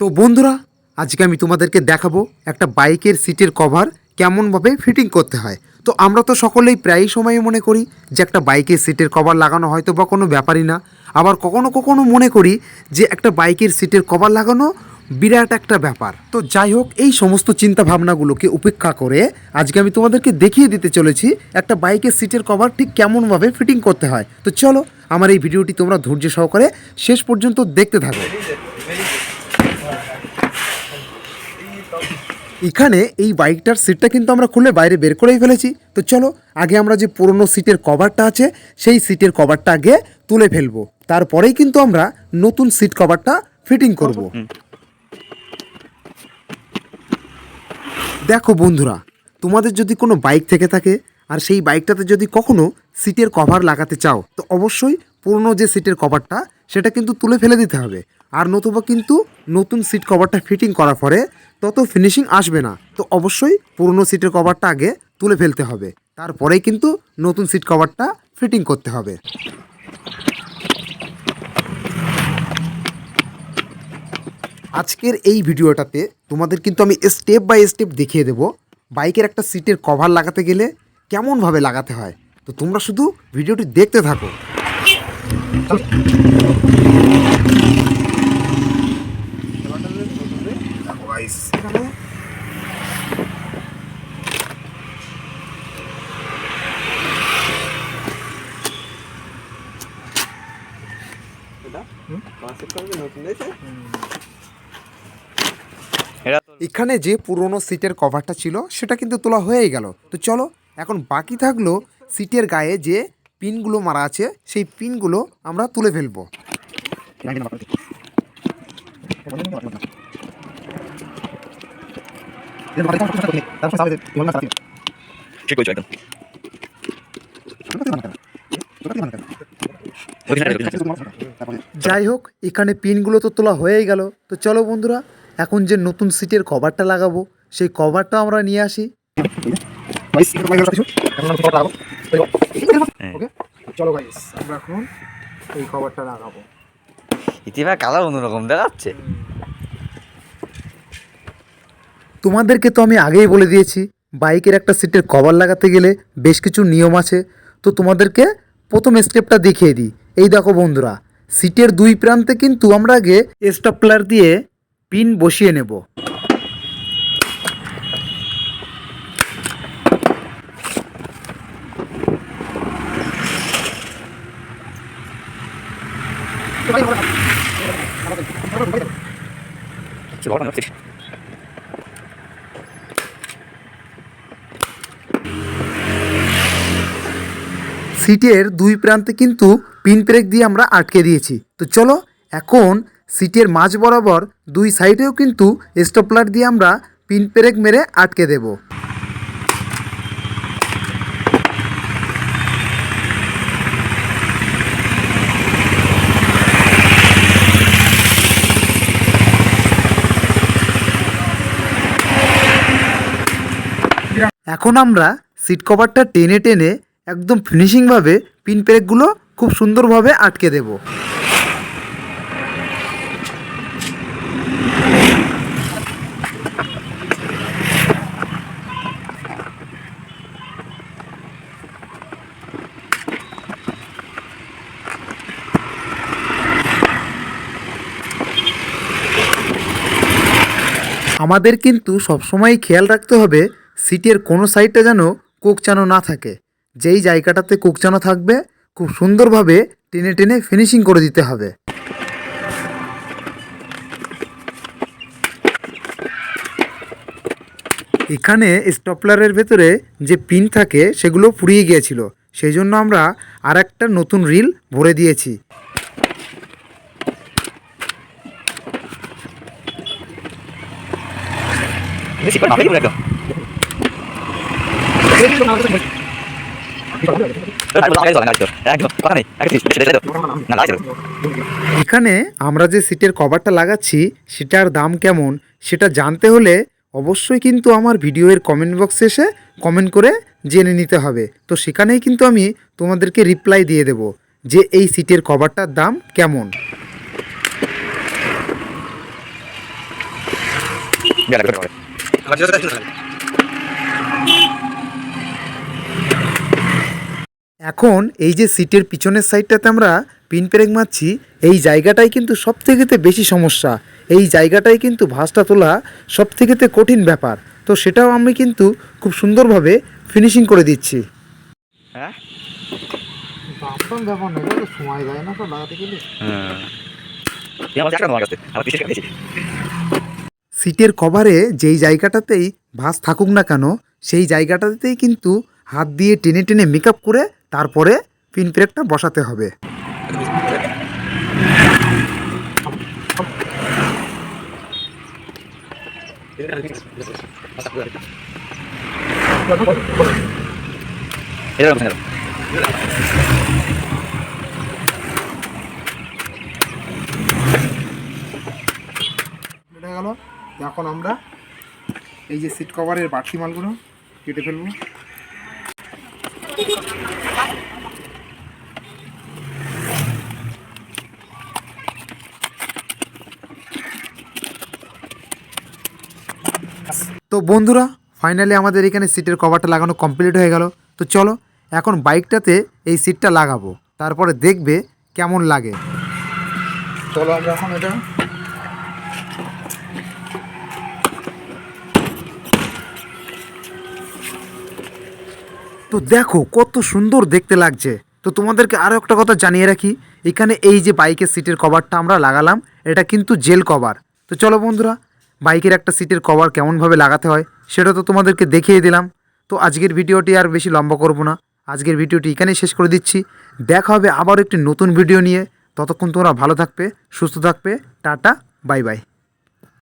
তো বন্ধুরা, আজকে আমি তোমাদেরকে দেখাবো একটা বাইকের সিটের কভার কেমনভাবে ফিটিং করতে হয়। তো আমরা তো সকলেই প্রায় সময় মনে করি যে একটা বাইকের সিটের কভার লাগানো হয়তো বা কোনো ব্যাপারই না। আবার কখনো কখনো মনে করি যে একটা বাইকের সিটের কভার লাগানো বিরাট একটা ব্যাপার। তো যাই হোক, এই সমস্ত চিন্তা ভাবনাগুলোকে উপেক্ষা করে আজকে আমি তোমাদেরকে দেখিয়ে দিতে চলেছি একটা বাইকের সিটের কভার ঠিক কেমনভাবে ফিটিং করতে হয়। তো চলো, আমার এই ভিডিওটি তোমরা ধৈর্য সহকারে শেষ পর্যন্ত দেখতে থাকো। এখানে এই বাইকটার সিটটা কিন্তু আমরা খুলে বাইরে বের করেই ফেলেছি। তো চলো আগে আমরা যে পুরনো সিটের কভারটা আছে সেই সিটের কভারটা আগে তুলে ফেলব। তারপরেই কিন্তু আমরা নতুন সিট কভারটা ফিটিং করব। দেখো বন্ধুরা তোমাদের যদি কোনো বাইক থেকে থাকে আর সেই বাইকটাতে যদি কখনো সিটের কভার লাগাতে চাও তো অবশ্যই পুরনো যে সিটের কভারটা সেটা কিন্তু তুলে ফেলে দিতে হবে। আর নতুবা কিন্তু নতুন সিট কভারটা ফিটিং করার পরে তত ফিনিশিং আসবে না। তো অবশ্যই পুরনো সিটের কভারটা আগে তুলে ফেলতে হবে। তারপরেই কিন্তু নতুন সিট কভারটা ফিটিং করতে হবে। আজকের এই ভিডিওটাতে তোমাদের কিন্তু আমি স্টেপ বাই স্টেপ দেখিয়ে দেবো বাইকের একটা সিটের কভার লাগাতে গেলে কেমনভাবে লাগাতে হয়। তো তোমরা শুধু ভিডিওটি দেখতে থাকো। এখানে যে পুরনো সিটের কভারটা ছিল, সেটা কিন্তু তোলা হয়েই গেল। তো চলো, এখন বাকি থাকল সিটের গায়ে যে পিনগুলো মারা আছে, সেই পিনগুলো আমরা তুলে ফেলব। ঠিক একদম। যাই হোক এখানে পিনগুলো তো তোলা হয়েই গেল। তো চলো বন্ধুরা এখন যে নতুন সিটের কভারটা লাগাবো সেই কভারটা আমরা নিয়ে আসি। হ্যাঁ। চলো গাইস আমরা এখন এই কভারটা লাগাবো। ইতিহাস কালার অন্যরকম দেখাচ্ছে। তোমাদেরকে তো আমি আগেই বলে দিয়েছি, বাইকের একটা সিটের কভার লাগাতে গেলে বেশ কিছু নিয়ম আছে। তো তোমাদেরকে প্রথম স্টেপটা দেখিয়ে দিই। এই দেখো বন্ধুরা, সিটের দুই প্রান্তে কিন্তু আমরা আগে স্টাপলার দিয়ে পিন বসিয়ে নেব। চলো সিটের দুই প্রান্তে কিন্তু পিন ব্রেক দিয়ে আমরা আটকে দিয়েছি। তো চলো, এখন সিটের মাঝ বরাবর দুই সাইডেও কিন্তু স্টপলার দিয়ে আমরা পিন ব্রেক মেরে আটকে দেব। এখন আমরা সিট কভারটা টেনে টেনে একদম ফিনিশিংভাবে পিন পেরেকগুলো খুব সুন্দরভাবে আটকে দেব। আমাদের কিন্তু সবসময় খেয়াল রাখতে হবে সিটের কোনো সাইডটা যেন কোকচানো না থাকে। যেই জায়গাটাতে কোকচানো থাকবে খুব সুন্দরভাবে টেনে টেনে ফিনিশিং করে দিতে হবে। এখানে স্টপলারের ভেতরে যে পিন থাকে সেগুলো ফুরিয়ে গিয়েছিল। সেই জন্য আমরা আর একটা নতুন রিল ভরে দিয়েছি। বেশি করে মাফে একদম একদম কথা নেই না লাগে এখানে আমরা যে সিটের কভারটা লাগাচ্ছি, সেটার দাম কেমন? সেটা জানতে হলে অবশ্যই কিন্তু আমার ভিডিওর কমেন্ট বক্সে এসে কমেন্ট করে জেনে নিতে হবে। তো সেখানেই কিন্তু আমি তোমাদেরকে রিপ্লাই দিয়ে দেব যে এই সিটের কভারটার দাম কেমন বিয়ার লাগবে এখন এই যে সিটের পিছনের সাইডটাতে আমরা পিন পেরেক মারছি এই জায়গাটাই কিন্তু সব থেকেতে বেশি সমস্যা। এই জায়গাটাই কিন্তু ভাঁজটা তোলা সব থেকেতে কঠিন ব্যাপার। তো সেটাও আমি কিন্তু খুব সুন্দরভাবে ফিনিশিং করে দিচ্ছি। হ্যাঁ? ব্যাপার সময় যায় না তো লাগাতে গেলে। কেটেছি সিটের কভারে যেই জায়গাটাতেই ভাঁজ থাকুক না কেন সেই জায়গাটাতেই কিন্তু হাত দিয়ে টেনে টেনে মেকআপ করে তারপরে পিন পেরেকটা বসাতে হবে। এখন আমরা এই যে সিট কভারের বাড়তি মালগুলো কেটে ফেলব। তো বন্ধুরা ফাইনালি আমাদের এখানে সিটের কভারটা লাগানো কমপ্লিট হয়ে গেল। তো চলো, এখন বাইকটাতে এই সিটটা লাগাবো। তারপরে দেখবে কেমন লাগে। চলো আমরা এখন এটা তো দেখো, কত সুন্দর দেখতে লাগছে। তো তোমাদেরকে আরও একটা কথা জানিয়ে রাখি, এখানে এই যে বাইকের সিটের কভারটা আমরা লাগালাম, এটা কিন্তু জেল কভার। তো চলো বন্ধুরা, বাইকের একটা সিটের কভার কেমনভাবে লাগাতে হয়, সেটা তো তোমাদেরকে দেখিয়ে দিলাম। তো আজকের ভিডিওটি আর বেশি লম্বা করব না। আজকের ভিডিওটি এখানেই শেষ করে দিচ্ছি। দেখা হবে আবার একটি নতুন ভিডিও নিয়ে। ততক্ষণ তোমরা ভালো থাকবে, সুস্থ থাকবে। Tata, bye bye.